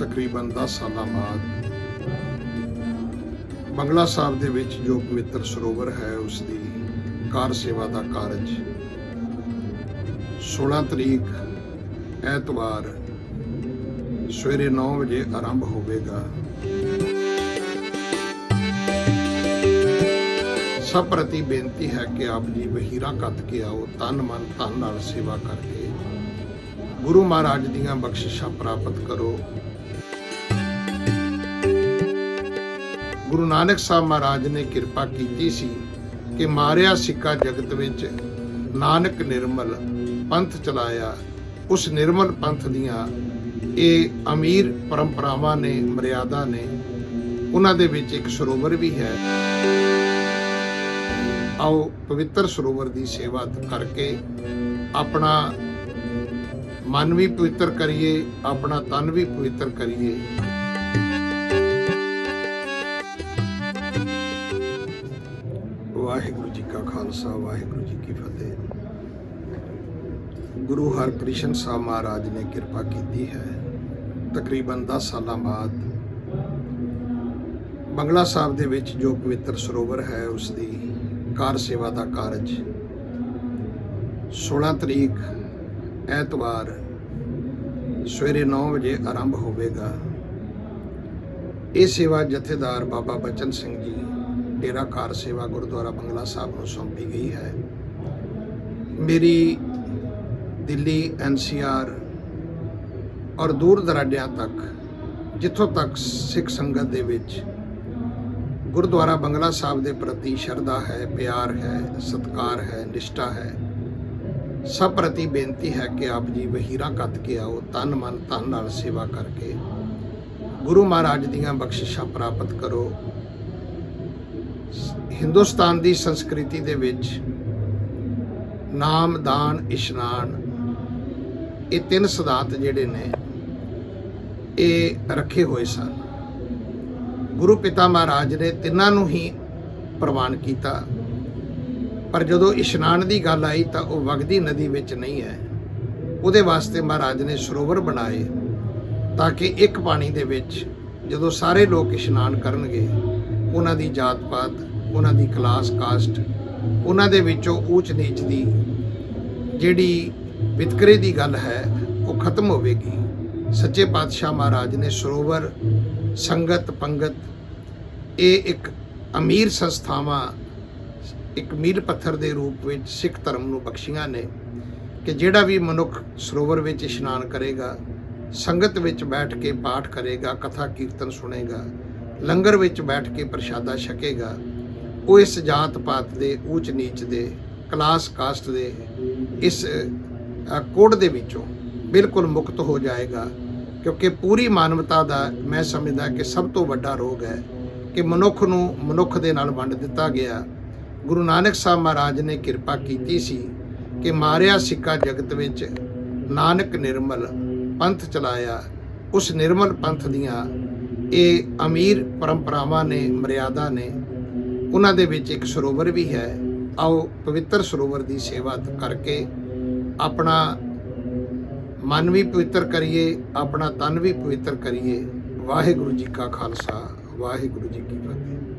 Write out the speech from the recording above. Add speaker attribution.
Speaker 1: ਤਕਰੀਬਨ 10 ਸਾਲਾਂ ਬਾਅਦ ਬੰਗਲਾ ਸਾਹਿਬ ਦੇ ਵਿੱਚ ਜੋ ਪਵਿੱਤਰ ਸਰੋਵਰ ਹੈ ਉਸ ਦੀ ਕਾਰ ਸੇਵਾ ਦਾ ਕਾਰਜ 16 ਤਰੀਕ ਐਤਵਾਰ ਸਵੇਰੇ 9 ਵਜੇ ਆਰੰਭ ਹੋਵੇਗਾ। ਸਭ ਪ੍ਰਤੀ ਬੇਨਤੀ ਹੈ ਕਿ ਆਪ ਜੀ ਵਹੀਰਾ ਕੱਤ ਕੇ ਆਓ, ਤਨ ਮਨ ਧਨ ਨਾਲ ਸੇਵਾ ਕਰਕੇ ਗੁਰੂ ਮਹਾਰਾਜ ਦੀਆਂ ਬਖਸ਼ਿਸ਼ਾਂ ਪ੍ਰਾਪਤ ਕਰੋ। ਗੁਰੂ ਨਾਨਕ ਸਾਹਿਬ ਮਹਾਰਾਜ ਨੇ ਕਿਰਪਾ ਕੀਤੀ ਸੀ ਕਿ ਮਾਰਿਆ ਸਿੱਕਾ ਜਗਤ ਵਿੱਚ ਨਾਨਕ ਨਿਰਮਲ ਪੰਥ ਚਲਾਇਆ। ਉਸ ਨਿਰਮਲ ਪੰਥ ਦੀਆਂ ਇਹ ਅਮੀਰ ਪਰੰਪਰਾਵਾਂ ਨੇ, ਮਰਿਆਦਾ ਨੇ, ਉਹਨਾਂ ਦੇ ਵਿੱਚ ਇੱਕ ਸਰੋਵਰ ਵੀ ਹੈ। ਆਓ ਪਵਿੱਤਰ ਸਰੋਵਰ ਦੀ ਸੇਵਾ ਕਰਕੇ ਆਪਣਾ ਮਨ ਵੀ ਪਵਿੱਤਰ ਕਰੀਏ, ਆਪਣਾ ਤਨ ਵੀ ਪਵਿੱਤਰ ਕਰੀਏ। ਵਾਹਿਗੁਰੂ ਜੀ ਕਾ ਖਾਲਸਾ, ਵਾਹਿਗੁਰੂ ਜੀ ਕੀ ਫਤਿਹ। ਗੁਰੂ ਹਰਕ੍ਰਿਸ਼ਨ ਸਾਹਿਬ ਮਹਾਰਾਜ ਨੇ ਕਿਰਪਾ ਕੀਤੀ ਹੈ। ਤਕਰੀਬਨ 10 ਸਾਲਾਂ ਬਾਅਦ ਬੰਗਲਾ ਸਾਹਿਬ ਦੇ ਵਿੱਚ ਜੋ ਪਵਿੱਤਰ ਸਰੋਵਰ ਹੈ ਉਸ ਦੀ ਕਾਰ ਸੇਵਾ ਦਾ ਕਾਰਜ 16 ਤਰੀਕ ਐਤਵਾਰ ਸਵੇਰੇ 9 ਵਜੇ ਆਰੰਭ ਹੋਵੇਗਾ। ਇਹ ਸੇਵਾ ਜਥੇਦਾਰ ਬਾਬਾ ਬਚਨ ਸਿੰਘ ਜੀ ਡੇਰਾ ਕਾਰ ਸੇਵਾ ਗੁਰਦੁਆਰਾ ਬੰਗਲਾ ਸਾਹਿਬ ਨੂੰ ਸੌਂਪੀ ਗਈ ਹੈ। ਮੇਰੀ ਦਿੱਲੀ ਐਨਸੀਆਰ ਔਰ ਦੂਰ ਦਰਾਡਿਆਂ ਤੱਕ, ਜਿੱਥੋਂ ਤੱਕ ਸਿੱਖ ਸੰਗਤ ਦੇ ਵਿੱਚ ਗੁਰਦੁਆਰਾ ਬੰਗਲਾ ਸਾਹਿਬ ਦੇ ਪ੍ਰਤੀ ਸ਼ਰਧਾ ਹੈ, ਪਿਆਰ ਹੈ, ਸਤਿਕਾਰ ਹੈ, ਨਿਸ਼ਠਾ ਹੈ, ਸਭ ਪ੍ਰਤੀ ਬੇਨਤੀ ਹੈ ਕਿ ਆਪ ਜੀ ਵਹੀਰਾ ਕੱਤ ਕੇ ਆਓ, ਤਨ ਮਨ ਧਨ ਨਾਲ ਸੇਵਾ ਕਰਕੇ ਗੁਰੂ ਮਹਾਰਾਜ ਦੀਆਂ ਬਖਸ਼ਿਸ਼ਾਂ ਪ੍ਰਾਪਤ ਕਰੋ। ਹਿੰਦੁਸਤਾਨ ਦੀ ਸੰਸਕ੍ਰਿਤੀ ਦੇ ਵਿੱਚ ਨਾਮ, ਦਾਨ, ਇਸ਼ਨਾਨ ਇਹ ਤਿੰਨ ਸਿਧਾਂਤ ਜਿਹੜੇ ਨੇ, ਇਹ ਰੱਖੇ ਹੋਏ ਸਨ। ਗੁਰੂ ਪਿਤਾ ਮਹਾਰਾਜ ਨੇ ਤਿੰਨਾਂ ਨੂੰ ਹੀ ਪ੍ਰਵਾਨ ਕੀਤਾ। ਪਰ ਜਦੋਂ ਇਸ਼ਨਾਨ ਦੀ ਗੱਲ ਆਈ ਤਾਂ ਉਹ ਵਗਦੀ ਨਦੀ ਵਿੱਚ ਨਹੀਂ ਹੈ। ਉਹਦੇ ਵਾਸਤੇ ਮਹਾਰਾਜ ਨੇ ਸਰੋਵਰ ਬਣਾਏ ਤਾਂ ਕਿ ਇੱਕ ਪਾਣੀ ਦੇ ਵਿੱਚ ਜਦੋਂ ਸਾਰੇ ਲੋਕ ਇਸ਼ਨਾਨ ਕਰਨਗੇ ਉਹਨਾਂ ਦੀ ਜਾਤ ਪਾਤ ਉਹਨਾਂ ਦੀ ਕਲਾਸ ਕਾਸਟ ਉਹਨਾਂ ਦੇ ਵਿੱਚੋਂ ਊਚ ਨੀਚ ਦੀ ਜਿਹੜੀ ਵਿਤਕਰੇ ਦੀ ਗੱਲ ਹੈ, ਉਹ ਖਤਮ ਹੋਵੇਗੀ। ਸੱਚੇ ਪਾਤਸ਼ਾਹ ਮਹਾਰਾਜ ਨੇ ਸਰੋਵਰ, ਸੰਗਤ, ਪੰਗਤ, ਇਹ ਇੱਕ ਅਮੀਰ ਸੰਸਥਾਵਾਂ, ਇੱਕ ਮੀਲ ਪੱਥਰ ਦੇ ਰੂਪ ਵਿੱਚ ਸਿੱਖ ਧਰਮ ਨੂੰ ਬਖਸ਼ੀਆਂ ਨੇ ਕਿ ਜਿਹੜਾ ਵੀ ਮਨੁੱਖ ਸਰੋਵਰ ਵਿੱਚ ਇਸ਼ਨਾਨ ਕਰੇਗਾ, ਸੰਗਤ ਵਿੱਚ ਬੈਠ ਕੇ ਪਾਠ ਕਰੇਗਾ ਕਥਾ ਕੀਰਤਨ ਸੁਣੇਗਾ ਲੰਗਰ ਵਿੱਚ ਬੈਠ ਕੇ ਪ੍ਰਸ਼ਾਦਾ ਛਕੇਗਾ ਉਹ ਇਸ ਜਾਤ ਪਾਤ ਦੇ ਉੱਚ ਨੀਚ ਦੇ ਕਲਾਸ ਕਾਸਟ ਦੇ ਇਸ ਅ, ਕੋਡ ਦੇ ਵਿੱਚੋਂ ਬਿਲਕੁਲ ਮੁਕਤ ਹੋ ਜਾਏਗਾ ਕਿਉਂਕਿ ਪੂਰੀ ਮਾਨਵਤਾ ਦਾ ਮੈਂ ਸਮਝਦਾ ਕਿ ਸਭ ਤੋਂ ਵੱਡਾ ਰੋਗ ਹੈ ਕਿ ਮਨੁੱਖ ਨੂੰ ਮਨੁੱਖ ਦੇ ਨਾਲ ਵੰਡ ਦਿੱਤਾ ਗਿਆ। ਗੁਰੂ ਨਾਨਕ ਸਾਹਿਬ ਮਹਾਰਾਜ ਨੇ ਕਿਰਪਾ ਕੀਤੀ ਸੀ ਕਿ ਮਾਰਿਆ ਸਿੱਕਾ ਜਗਤ ਵਿੱਚ ਨਾਨਕ ਨਿਰਮਲ ਪੰਥ ਚਲਾਇਆ। ਉਸ ਨਿਰਮਲ ਪੰਥ ਦੀਆਂ ਇਹ ਅਮੀਰ ਪਰੰਪਰਾਵਾਂ ਨੇ, ਮਰਿਆਦਾ ਨੇ, ਉਹਨਾਂ ਦੇ ਵਿੱਚ ਇੱਕ ਸਰੋਵਰ ਵੀ ਹੈ। ਆਓ ਪਵਿੱਤਰ ਸਰੋਵਰ ਦੀ ਸੇਵਾ ਕਰਕੇ ਆਪਣਾ ਮਨ ਵੀ ਪਵਿੱਤਰ ਕਰੀਏ, ਆਪਣਾ ਤਨ ਵੀ ਪਵਿੱਤਰ ਕਰੀਏ। ਵਾਹਿਗੁਰੂ ਜੀ ਕਾ ਖਾਲਸਾ, ਵਾਹਿਗੁਰੂ ਜੀ ਕੀ ਫਤਿਹ।